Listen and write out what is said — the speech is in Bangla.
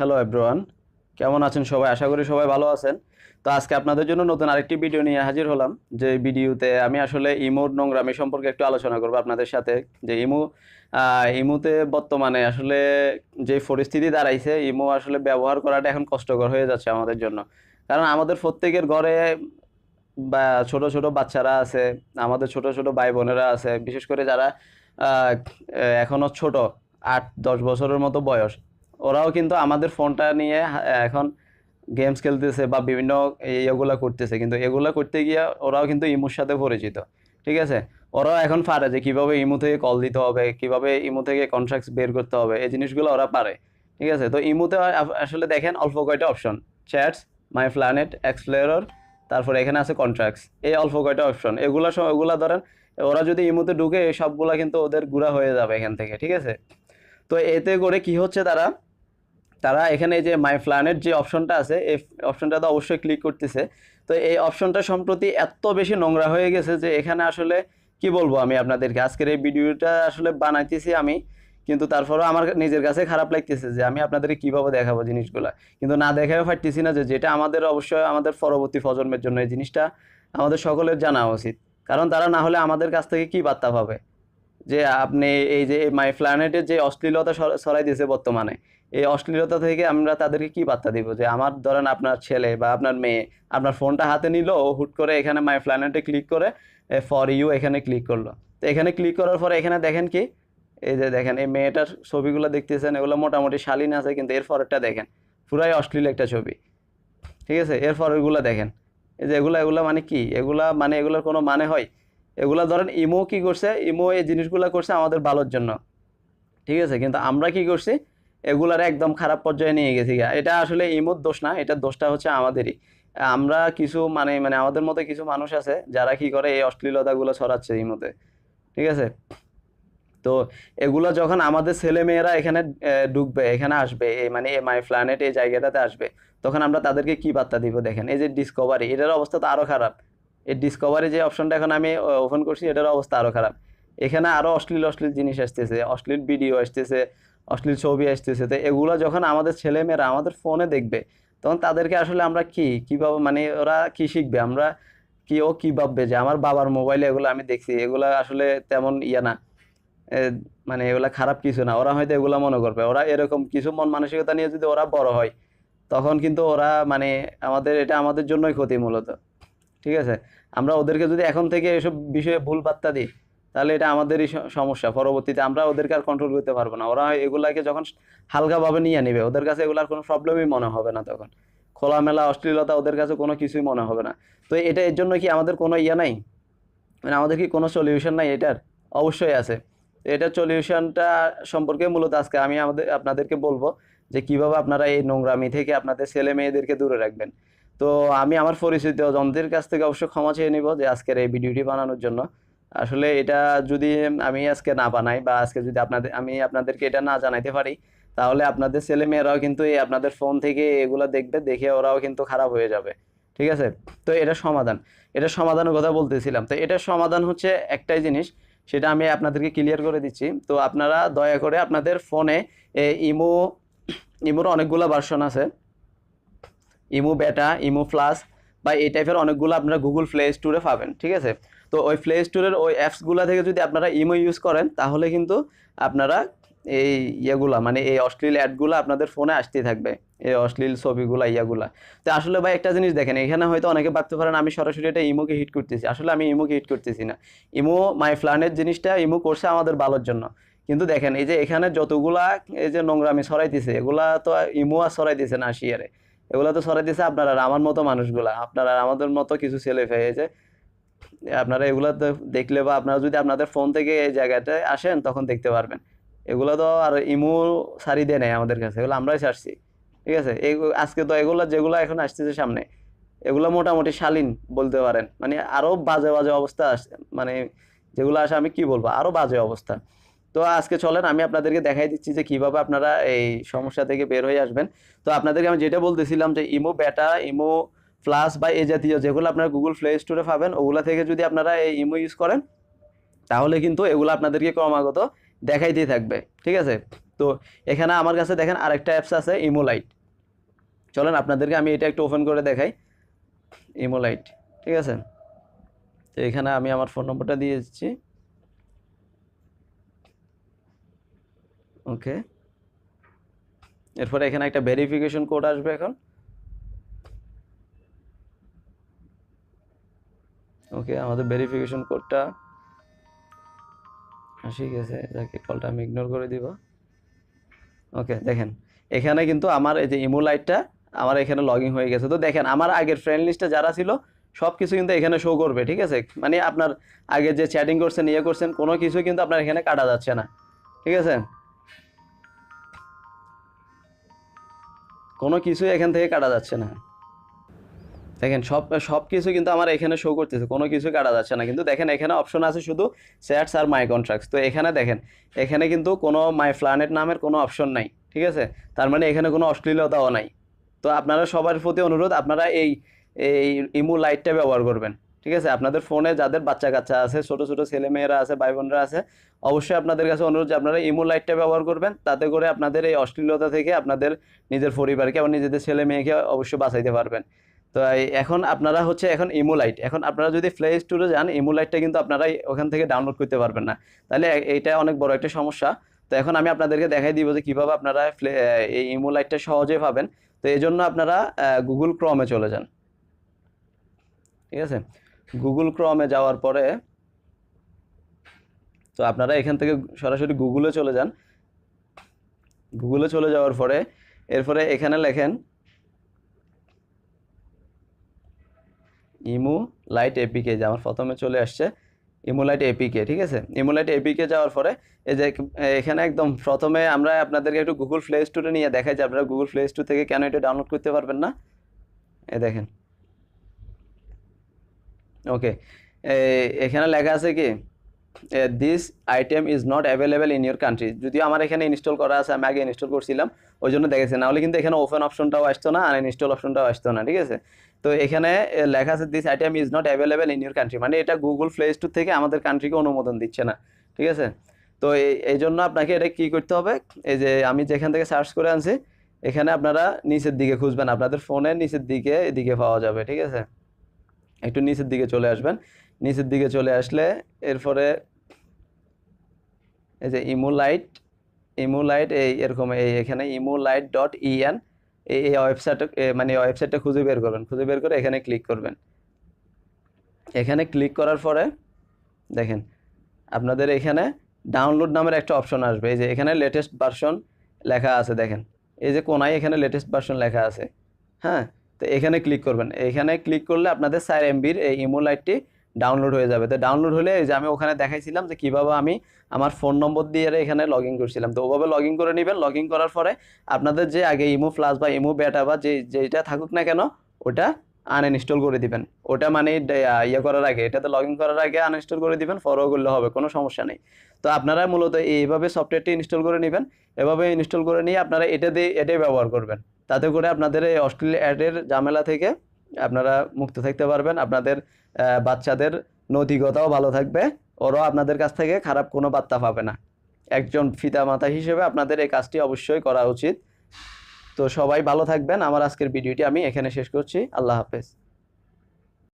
হ্যালো এভরিওয়ান কেমন আছেন সবাই? আশা করি সবাই ভালো আছেন। তো আজকে আপনাদের জন্য নতুন আরেকটি ভিডিও নিয়ে হাজির হলাম, যে ভিডিওতে আমি আসলে ইমোর নোংরামি সম্পর্কে একটু আলোচনা করব আপনাদের সাথে। যে ইমো ইমোতে বর্তমানে আসলে যে পরিস্থিতি দাঁড়াইছে, ইমো আসলে ব্যবহার করাটা এখন কষ্টকর হয়ে যাচ্ছে আমাদের জন্য। কারণ আমাদের প্রত্যেকের ঘরে বা ছোট ছোট বাচ্চারা আছে, আমাদের ছোট ছোট ভাই বোনেরা আছে, বিশেষ করে যারা এখনও এখনও ছোট, আট দশ বছরের মতো বয়স। ওরাও কিন্তু আমাদের ফোনটা নিয়ে এখন গেমস খেলতেছে বা বিভিন্ন এগুলা করতেছে। কিন্তু এগুলা করতে গিয়ে ওরাও কিন্তু ইমোর সাথে পরিচিত, ঠিক আছে? ওরাও এখন পারে যে কীভাবে ইমু থেকে কল দিতে হবে, কীভাবে ইমো থেকে কন্ট্রাক্টস বের করতে হবে, এই জিনিসগুলো ওরা পারে, ঠিক আছে? তো ইমুতে আসলে দেখেন অল্প কয়টা option chats my planet explorer তারপরে এখানে আছে কন্ট্রাক্টস এই অল্প কয়টা অপশন এগুলা এগুলা ধরেন ওরা যদি ইমুতে ঢুকে এই সবগুলা কিন্তু ওদের গুড়া হয়ে যাবে এখান থেকে, ঠিক আছে? তো এতে করে কি হচ্ছে তারা তারা এখানে যে মাই প্ল্যানেট যে অপশনটা আছে, এই অপশনটাতে অবশ্যই ক্লিক করতেছে। তো এই অপশনটা সম্প্রতি এত বেশি নোংরা হয়ে গেছে যে এখানে আসলে কি বলব আমি আপনাদেরকে? আজকের এই ভিডিওটা আসলে বানাইতেছি আমি, কিন্তু তারপরেও আমার নিজের কাছে খারাপ লাগতেছে যে আমি আপনাদেরকে কীভাবে দেখাবো জিনিসগুলা। কিন্তু না দেখাও পারতেছি না যে যেটা আমাদের অবশ্যই আমাদের পরবর্তী প্রজন্মের জন্য এই জিনিসটা আমাদের সকলের জানা উচিত। কারণ তারা না হলে আমাদের কাছ থেকে কি বার্তা পাবে? যে আপনি এই যে মাই প্ল্যানেটের যে অশ্লীলতা ছড়াই দিয়েছে বর্তমানে, এই অশ্লীলতা থেকে আমরা তাদেরকে কি বার্তা দিব? যে আমার ধরেন আপনার ছেলে বা আপনার মেয়ে, আপনার ফোনটা হাতে নিল, হুট করে এখানে মাই প্ল্যানেটে ক্লিক করে ফর ইউ এখানে ক্লিক করল। তো এখানে ক্লিক করার পরে এখানে দেখেন কি? এই যে দেখেন, এই মেয়েটার ছবিগুলো দেখতেছেন, এগুলো মোটামুটি শালীন আছে, কিন্তু এর পরেরটা দেখেন, পুরাই অশ্লীল একটা ছবি। ঠিক আছে? এর পরেরগুলো দেখেন। এই যে এগুলা এগুলা মানে কি? এগুলা মানে এগুলোর কোনো মানে হয়? এগুলা ধরেন ইমো কি করছে? ইমো এই জিনিসগুলো করছে আমাদের ভালোর জন্য। ঠিক আছে? কিন্তু আমরা কি করছি? এগুলার একদম খারাপ পর্যায়ে নিয়ে গেছি। এটা আসলে ইমোর দোষ না, এটার দোষটা হচ্ছে আমাদেরই। আমরা কিছু মানে মানে আমাদের মধ্যে কিছু মানুষ আছে যারা কি করে এই অশ্লীলতাগুলো ছড়াচ্ছে ইমোতে ঠিক আছে? তো এগুলো যখন আমাদের ছেলে মেয়েরা এখানে ঢুকবে, এখানে আসবে এই মানে এই মাই প্ল্যানেট এই জায়গাটাতে আসবে, তখন আমরা তাদেরকে কি বার্তা দিব দেখেন? এই যে ডিসকভারি এটার অবস্থা তো আরও খারাপ। এই ডিসকভারি যে অপশনটা এখন আমি ওপেন করছি, এটার অবস্থা আরও খারাপ। এখানে আরও অশ্লীল অশ্লীল জিনিস আসতেছে, অশ্লীল ভিডিও আসতেছে, অশ্লীল ছবি আসতেছে। তো এগুলো যখন আমাদের ছেলে মেয়েরা আমাদের ফোনে দেখবে, তখন তাদেরকে আসলে আমরা কি কীভাবে মানে ওরা কি শিখবে? আমরা কি, ও কী ভাববে যে আমার বাবার মোবাইলে এগুলো আমি দেখছি, এগুলো আসলে তেমন ইয়া না। মানে এগুলা খারাপ কিছু না। ওরা হয়তো এগুলা মনে করবে। ওরা এরকম কিছু মন মানসিকতা নিয়ে যদি ওরা বড় হয়, তখন কিন্তু ওরা মানে আমাদের, এটা আমাদের জন্যই ক্ষতি মূলত। ঠিক আছে? আমরা ওদেরকে যদি এখন থেকে এসব বিষয়ে ভুল বার্তা দিই, তাহলে এটা আমাদেরই সমস্যা। পরবর্তীতে আমরা ওদেরকে আর কন্ট্রোল করতে পারব না। ওরা এগুলাকে যখন হালকাভাবে নিয়ে নেবে, ওদের কাছে এগুলার কোনো প্রবলেমই মনে হবে না তখন। খোলামেলা অশ্লীলতা ওদের কাছে কোনো কিছুই মনে হবে না। তো এটা এর জন্য কি আমাদের কোনো ইয়ে নাই? মানে আমাদের কি কোনো সলিউশন নাই এটার? অবশ্যই আছে। এটার সলিউশনটা সম্পর্কে মূলত আজকে আমি আমাদের আপনাদেরকে বলব যে কীভাবে আপনারা এই নোংরামি থেকে আপনাদের ছেলে মেয়েদেরকে দূরে রাখবেন। তো আমি আমার পরিচিত জনদের কাছ থেকে অবশ্যই ক্ষমা চেয়ে নিব যে আজকের এই ভিডিওটি বানানোর জন্য। আসলে এটা যদি আমি আজকে না বানাই বা আজকে যদি আপনাদের, আমি আপনাদেরকে এটা না জানাইতে পারি, তাহলে আপনাদের ছেলে মেয়েরাও কিন্তু এই আপনাদের ফোন থেকে এগুলো দেখবে, দেখে ওরাও কিন্তু খারাপ হয়ে যাবে। ঠিক আছে? তো এটা সমাধান। এটা সমাধানের কথা বলতেছিলাম। তো এটা সমাধান হচ্ছে একটাই জিনিস, সেটা আমি আপনাদেরকে ক্লিয়ার করে দিচ্ছি। তো আপনারা দয়া করে আপনাদের ফোনে ইমো, ইমোর অনেকগুলো ভার্সন আছে। ইমো বেটা, ইমো প্লাস বা এই টাইপের অনেকগুলো আপনারা গুগল প্লে স্টোরে পাবেন, ঠিক আছে? তো ওই প্লে স্টোরের ওই অ্যাপসগুলো থেকে যদি আপনারা ইমো ইউজ করেন, তাহলে কিন্তু আপনারা এই ইয়েগুলা মানে এই অশ্লীল অ্যাডগুলো আপনাদের ফোনে আসতেই থাকবে, এই অশ্লীল ছবিগুলা ইয়াগুলা তো আসলে ভাই একটা জিনিস দেখেন, এখানে হয়তো অনেকে ভাবতে পারেন, আমি সরাসরি এটা ইমোকে হিট করতেছি। আসলে আমি ইমোকে হিট করতেছি না। ইমো মাই ফ্লানের জিনিসটা ইমো করছে আমাদের ভালোর জন্য। কিন্তু দেখেন, এই যে এখানে যতগুলা এই যে নোংরামি ছড়াইতেছে, এগুলা তো ইমো আর ছড়াইতেছে না শিয়ারে এগুলা তো ছড়াই দিছে আপনারা আমার মতো মানুষগুলা। আপনারা আমাদের মতো কিছু ছেলে পেয়েছে আপনারা এগুলা তো দেখলে বা আপনারা যদি আপনাদের ফোন থেকে এই জায়গাটায় আসেন, তখন দেখতে পারবেন। এগুলো তো আর ইমো সারি দেয় নাই আমাদের কাছে, এগুলো আমরাই ছাড়ছি ঠিক আছে? এই আজকে তো এগুলো যেগুলো এখন আসতেছে সামনে, এগুলো মোটামুটি শালীন বলতে পারেন। মানে আরও বাজে বাজে অবস্থা মানে যেগুলো আসে আমি কি বলব? আরও বাজে অবস্থা। তো আজকে চলেন, আমি আপনাদেরকে দেখাই দিচ্ছি যে কীভাবে আপনারা এই সমস্যা থেকে বের হয়ে আসবেন। তো আপনাদেরকে আমি যেটা বলতেছিলাম যে ইমো বেটা, ইমো প্লাস বা এ জাতীয় যেগুলো আপনারা গুগল প্লে স্টোরে পাবেন, ওগুলা থেকে যদি আপনারা এই ইমো ইউজ করেন, তাহলে কিন্তু এগুলো আপনাদেরকে ক্রমাগত দেখাইতেই থাকবে। ঠিক আছে? তো এখানে আমার কাছে দেখেন আরেকটা অ্যাপস আছে, ইমো লাইট। চলেন, আপনাদেরকে আমি এটা একটু ওপেন করে দেখাই। ইমো লাইট, ঠিক আছে? তো এখানে আমি আমার ফোন নম্বরটা দিয়ে দিচ্ছি। ওকে এরপরে এখানে একটা ভেরিফিকেশন কোড আসবে এখন। ওকে আমাদের ভেরিফিকেশন কোডটা ঠিক আছে, যাকে কলটা আমি ইগনোর করে দিব। ওকে দেখেন, এখানে কিন্তু আমার এই যে ইমো লাইটটা আমার এখানে লগ হয়ে গেছে। তো দেখেন, আমার আগের ফ্রেন্ড লিস্টে যারা ছিল সব কিছু কিন্তু এখানে শো করবে, ঠিক আছে? মানে আপনার আগে যে চ্যাটিং করছেন ইয়ে করছেন, কোনো কিছু কিন্তু আপনার এখানে কাটা যাচ্ছে না। ঠিক আছে? কোনো কিছুই এখান থেকে কাটা যাচ্ছে না। দেখেন, সব সব কিছু কিন্তু আমার এখানে শো করতেছে, কোনো কিছু কাটা যাচ্ছে না। কিন্তু দেখেন, এখানে অপশন আছে শুধু স্যাটস আর মাই কন্ট্রাক্টস তো এখানে দেখেন, এখানে কিন্তু কোনো মাই প্ল্যানেট নামের কোনো অপশন নাই, ঠিক আছে? তার মানে এখানে কোনো অশ্লীলতাও নাই। তো আপনারা সবার প্রতি অনুরোধ, আপনারা এই এই ইমু লাইটটা ব্যবহার করবেন। ঠিক আছে? আপনাদের ফোনে যাদের বাচ্চা কাচ্চা আছে, ছোট ছোট ছেলে মেয়েরা আছে ভাই বোনরা আছে, অবশ্যই আপনাদের কাছে অনুরোধ যে আপনারা ইমো লাইটটা ব্যবহার করবেন। তাতে করে আপনাদের এই অশ্লীলতা থেকে আপনাদের নিজের পরিবারকে এবং নিজেদের ছেলে মেয়েকে অবশ্যই বাঁচাইতে পারবেন। তো এখন আপনারা হচ্ছে এখন ইমোলাইট এখন আপনারা যদি প্লে স্টোরে যান ইমোলাইটটা কিন্তু আপনারা ওখান থেকে ডাউনলোড করতে পারবেন না। তাহলে এইটা অনেক বড় একটা সমস্যা। তো এখন আমি আপনাদেরকে দেখাই দিব যে কীভাবে আপনারা এই ইমোলাইটটা সহজে পাবেন। তো এই জন্য আপনারা গুগল ক্রমে চলে যান। ঠিক আছে? গুগল ক্রমে যাওয়ার পরে, তো আপনারা এখান থেকে সরাসরি গুগলে চলে যান। গুগলে চলে যাওয়ার পরে, এরপরে এখানে লেখেন, ইমু লাইট এপিকে যে আমার প্রথমে চলে আসছে, ইমু লাইট এপিকে ঠিক আছে? ইমু লাইট এপিকে যাওয়ার পরে, এই যে এখানে একদম প্রথমে আমরা আপনাদেরকে একটু গুগল প্লে স্টোরে নিয়ে দেখাই যে আপনারা গুগল প্লে স্টোর থেকে কেন এটা ডাউনলোড করতে পারবেন না। এ দেখেন ওকে এখানে লেখা আছে কি? This item is not available in your country যদিও আমার এখানে ইনস্টল করা আছে, আমি আগে ইনস্টল করছিলাম, ওই জন্য দেখেছি। নাহলে কিন্তু এখানে ওপেন অপশনটাও আসতো না আর ইনস্টল অপশনটাও আসতো না, ঠিক আছে? তো এখানে লেখা আছে this item is not available in your country মানে এটা গুগল প্লে স্টোর থেকে আমাদের কান্ট্রিকে অনুমোদন দিচ্ছে না, ঠিক আছে? তো এই জন্য আপনাকে এটা কি করতে হবে? এই যে আমি যেখান থেকে সার্চ করে আনছি, এখানে আপনারা নিচের দিকে খুঁজবেন, আপনাদের ফোনের নিচের দিকে, এদিকে পাওয়া যাবে, ঠিক আছে? একটু নিচের দিকে চলে আসবেন। নিচের দিকে চলে আসলে এরপরে এই যে ইমোলাইট ইমোলাইট এই এরকম এই এখানে ইমোলাইট ডট ইএন এই এই ওয়েবসাইট মানে ওয়েবসাইটটা খুঁজে বের করবেন। খুঁজে বের করে এখানে ক্লিক করবেন। এখানে ক্লিক করার পরে দেখেন, আপনাদের এখানে ডাউনলোড নামের একটা অপশন আসবে। এই যে এখানে লেটেস্ট ভার্সন লেখা আছে দেখেন। এই যে কোনায় এখানে লেটেস্ট ভার্সন লেখা আছে। হ্যাঁ? তো এখানে ক্লিক করবেন। এখানে ক্লিক করলে আপনাদের চার এমবির এই ইমো লাইটটি ডাউনলোড হয়ে যাবে। তো ডাউনলোড হলে এই যে আমি ওখানে দেখাইছিলাম যে কীভাবে আমি আমার ফোন নম্বর দিয়ে এখানে লগ ইন করছিলাম। তো ওভাবে লগ ইন করে নেবেন। লগ ইন করার পরে আপনাদের যে আগে ইমো প্লাস বা ইমো বেটা বা যে যেটা থাকুক না কেন, ওটা আনইনস্টল করে দিবেন। ওটা মানে ইয়ে করার আগে, এটাতে লগ ইন করার আগে আনইনস্টল করে দিবেন ফরও করলে হবে, কোনো সমস্যা নেই। তো আপনারা মূলত এইভাবে সফটওয়্যারটি ইনস্টল করে নেবেন। এভাবে ইনস্টল করে নিয়ে আপনারা এটা দিয়ে, এটাই ব্যবহার করবেন। তাতে করে আপনাদের এই অশ্লীল অ্যাডের ঝামেলা থেকে আপনারা মুক্ত থাকতে পারবেন। আপনাদের বাচ্চাদের নৈতিকতাও ভালো থাকবে। ওরাও আপনাদের কাছ থেকে খারাপ কোনো বার্তা পাবে না। একজন ফিতা মাতা হিসেবে আপনাদের এই কাজটি অবশ্যই করা উচিত। তো সবাই ভালো থাকবেন। আমার আজকের ভিডিওটি আমি এখানে শেষ করছি। আল্লাহ হাফেজ।